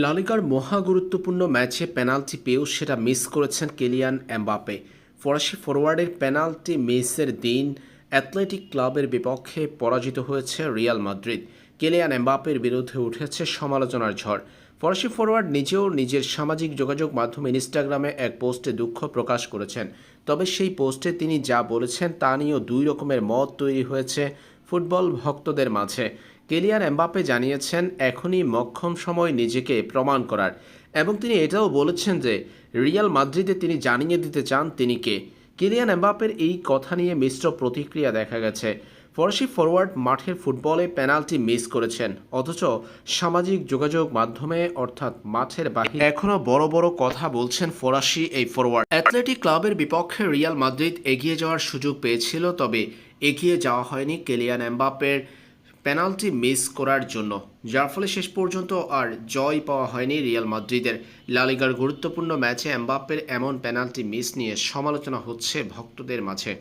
লালিগার মহা গুরুত্বপূর্ণ ম্যাচে পেনাল্টি পেয়েও সেটা মিস করেছেন কেলিয়ান এমবাপে ফরাসি ফরোয়ার্ডের পেনাল্টি মিসের দিন অ্যাথলেটিক ক্লাবের বিপক্ষে পরাজিত হয়েছে রিয়াল মাদ্রিদ। কেলিয়ান এমবাপের বিরুদ্ধে উঠেছে সমালোচনার ঝড়। ফরাসি ফরোয়ার্ড নিজেও নিজের সামাজিক যোগাযোগ মাধ্যম ইনস্টাগ্রামে এক পোস্টে দুঃখ প্রকাশ করেছেন। তবে সেই পোস্টে তিনি যা বলেছেন তা নিয়েও দুই রকমের মত তৈরি হয়েছে ফুটবল ভক্তদের মাঝে। কেলিয়ান এমবাপে জানিয়েছেন, এখনই মক্ষম সময় নিজেকে প্রমাণ করার। এবং তিনি এটাও বলেছেন যে, রিয়াল মাদ্রিদে তিনি জানিয়ে দিতে চান তিনি কে। কেলিয়ান এমবাপের এই কথা নিয়ে মিশ্র প্রতিক্রিয়া দেখা গেছে। ফরাসি ফরওয়ার্ড মাঠের ফুটবলে পেনাল্টি মিস করেছেন, অথচ সামাজিক যোগাযোগ মাধ্যমে, অর্থাৎ মাঠের বাহিরে এখনও বড় বড় কথা বলছেন ফরাসি এই ফরওয়ার্ড অ্যাথলেটিক ক্লাবের বিপক্ষে রিয়াল মাদ্রিদ এগিয়ে যাওয়ার সুযোগ পেয়েছিল, তবে এগিয়ে যাওয়া হয়নি কেলিয়ান এমবাপের পেনাল্টি মিস করার জন্য, যার ফলে শেষ পর্যন্ত আর জয় পাওয়া হয়নি রিয়াল মাদ্রিদের। লালিগার গুরুত্বপূর্ণ ম্যাচে এমবাপ্পের এমন পেনাল্টি মিস নিয়ে সমালোচনা হচ্ছে ভক্তদের মাঝে।